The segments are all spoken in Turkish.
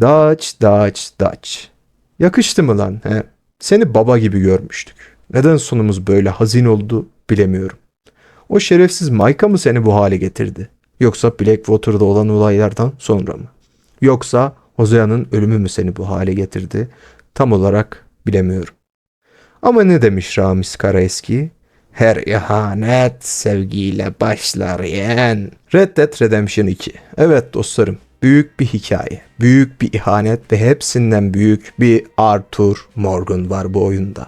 Daç, daç, daç. Yakıştı mı lan he? Seni baba gibi görmüştük. Neden sonumuz böyle hazin oldu bilemiyorum. O şerefsiz Mayka mı seni bu hale getirdi? Yoksa Blackwater'da olan olaylardan sonra mı? Yoksa Hosea'nın ölümü mü seni bu hale getirdi? Tam olarak bilemiyorum. Ama ne demiş Ramiz Karaeski? Her ihanet sevgiyle başlar yeğen. Red Dead Redemption 2. Evet dostlarım. Büyük bir hikaye. Büyük bir ihanet ve hepsinden büyük bir Arthur Morgan var bu oyunda.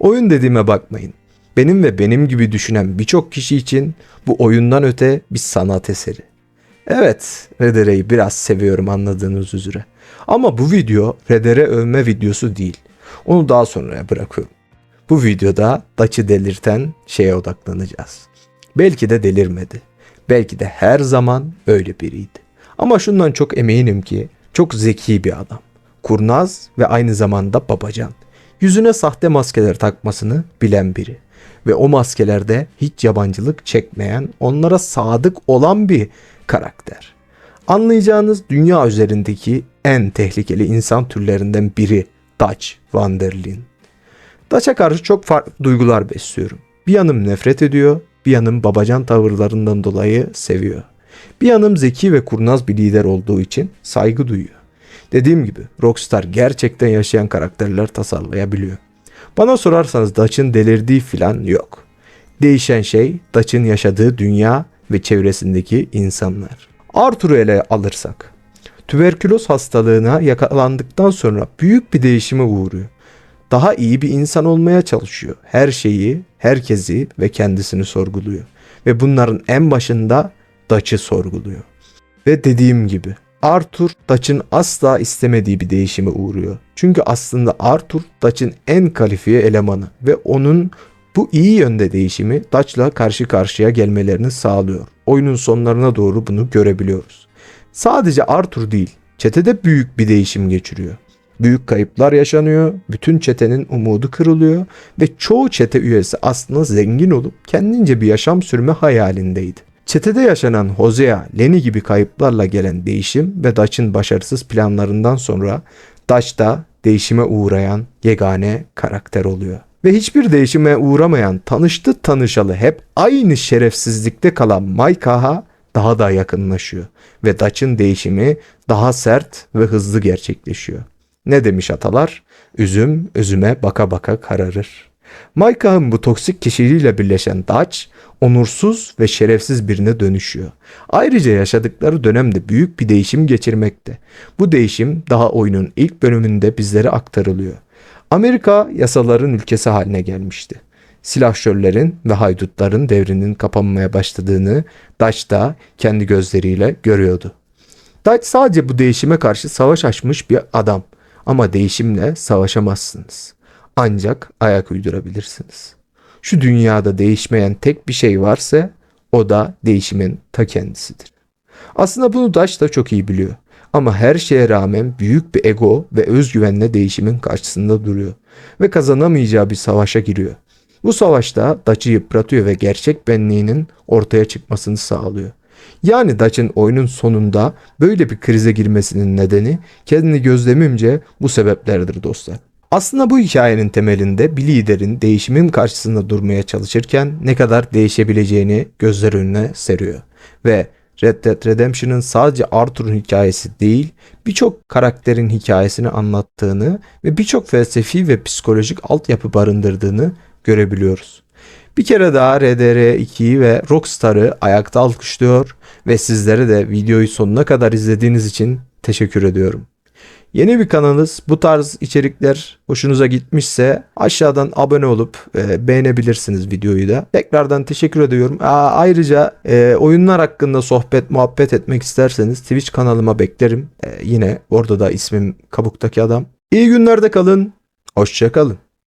Oyun dediğime bakmayın. Benim ve benim gibi düşünen birçok kişi için bu oyundan öte bir sanat eseri. Evet, Redere'yi biraz seviyorum anladığınız üzere. Ama bu video Redere övme videosu değil. Onu daha sonraya bırakıyorum. Bu videoda Daç'ı delirten şeye odaklanacağız. Belki de delirmedi. Belki de her zaman öyle biriydi. Ama şundan çok eminim ki çok zeki bir adam. Kurnaz ve aynı zamanda babacan. Yüzüne sahte maskeler takmasını bilen biri. Ve o maskelerde hiç yabancılık çekmeyen, onlara sadık olan bir karakter. Anlayacağınız dünya üzerindeki en tehlikeli insan türlerinden biri Dutch Van der Linde. Daç'a karşı çok farklı duygular besliyorum. Bir yanım nefret ediyor, bir yanım babacan tavırlarından dolayı seviyor. Bir yanım zeki ve kurnaz bir lider olduğu için saygı duyuyor. Dediğim gibi Rockstar gerçekten yaşayan karakterler tasarlayabiliyor. Bana sorarsanız Dutch'ın delirdiği filan yok. Değişen şey Dutch'ın yaşadığı dünya ve çevresindeki insanlar. Arthur'u ele alırsak. Tüberküloz hastalığına yakalandıktan sonra büyük bir değişime uğruyor daha iyi bir insan olmaya çalışıyor. Her şeyi, herkesi ve kendisini sorguluyor. Ve bunların en başında Dutch'ı sorguluyor. Ve dediğim gibi Arthur Dutch'ın asla istemediği bir değişime uğruyor. Çünkü aslında Arthur Dutch'ın en kalifiye elemanı ve onun bu iyi yönde değişimi Dutch'la karşı karşıya gelmelerini sağlıyor. Oyunun sonlarına doğru bunu görebiliyoruz. Sadece Arthur değil, çetede büyük bir değişim geçiriyor. Büyük kayıplar yaşanıyor, bütün çetenin umudu kırılıyor ve çoğu çete üyesi aslında zengin olup kendince bir yaşam sürme hayalindeydi. Çetede yaşanan Hosea, Lenny gibi kayıplarla gelen değişim ve Dutch'ın başarısız planlarından sonra Dutch da değişime uğrayan yegane karakter oluyor. Ve hiçbir değişime uğramayan tanıştı tanışalı hep aynı şerefsizlikte kalan Maikaha daha da yakınlaşıyor ve Dutch'ın değişimi daha sert ve hızlı gerçekleşiyor. Ne demiş atalar? Üzüm üzüme baka baka kararır. Maika'nın bu toksik kişiliğiyle birleşen Dutch, onursuz ve şerefsiz birine dönüşüyor. Ayrıca yaşadıkları dönemde büyük bir değişim geçirmekte. Bu değişim daha oyunun ilk bölümünde bizlere aktarılıyor. Amerika yasaların ülkesi haline gelmişti. Silahşörlerin ve haydutların devrinin kapanmaya başladığını Dutch da kendi gözleriyle görüyordu. Dutch sadece bu değişime karşı savaş açmış bir adam. Ama değişimle savaşamazsınız. Ancak ayak uydurabilirsiniz. Şu dünyada değişmeyen tek bir şey varsa o da değişimin ta kendisidir. Aslında bunu Daş da çok iyi biliyor. Ama her şeye rağmen büyük bir ego ve özgüvenle değişimin karşısında duruyor. Ve kazanamayacağı bir savaşa giriyor. Bu savaşta Daç'ı yıpratıyor ve gerçek benliğinin ortaya çıkmasını sağlıyor. Yani Dutch'ın oyunun sonunda böyle bir krize girmesinin nedeni kendini gözlemimce bu sebeplerdir dostlar. Aslında bu hikayenin temelinde bir liderin değişimin karşısında durmaya çalışırken ne kadar değişebileceğini gözler önüne seriyor. Ve Red Dead Redemption'ın sadece Arthur'un hikayesi değil, birçok karakterin hikayesini anlattığını ve birçok felsefi ve psikolojik altyapı barındırdığını görebiliyoruz. Bir kere daha RDR2'yi ve Rockstar'ı ayakta alkışlıyor ve sizlere de videoyu sonuna kadar izlediğiniz için teşekkür ediyorum. Yeni bir kanalız. Bu tarz içerikler hoşunuza gitmişse aşağıdan abone olup e, beğenebilirsiniz videoyu da. Tekrardan teşekkür ediyorum. Aa, ayrıca e, oyunlar hakkında sohbet muhabbet etmek isterseniz Twitch kanalıma beklerim. E, yine orada da ismim Kabuk'taki adam. İyi günlerde kalın. Hoşçakalın.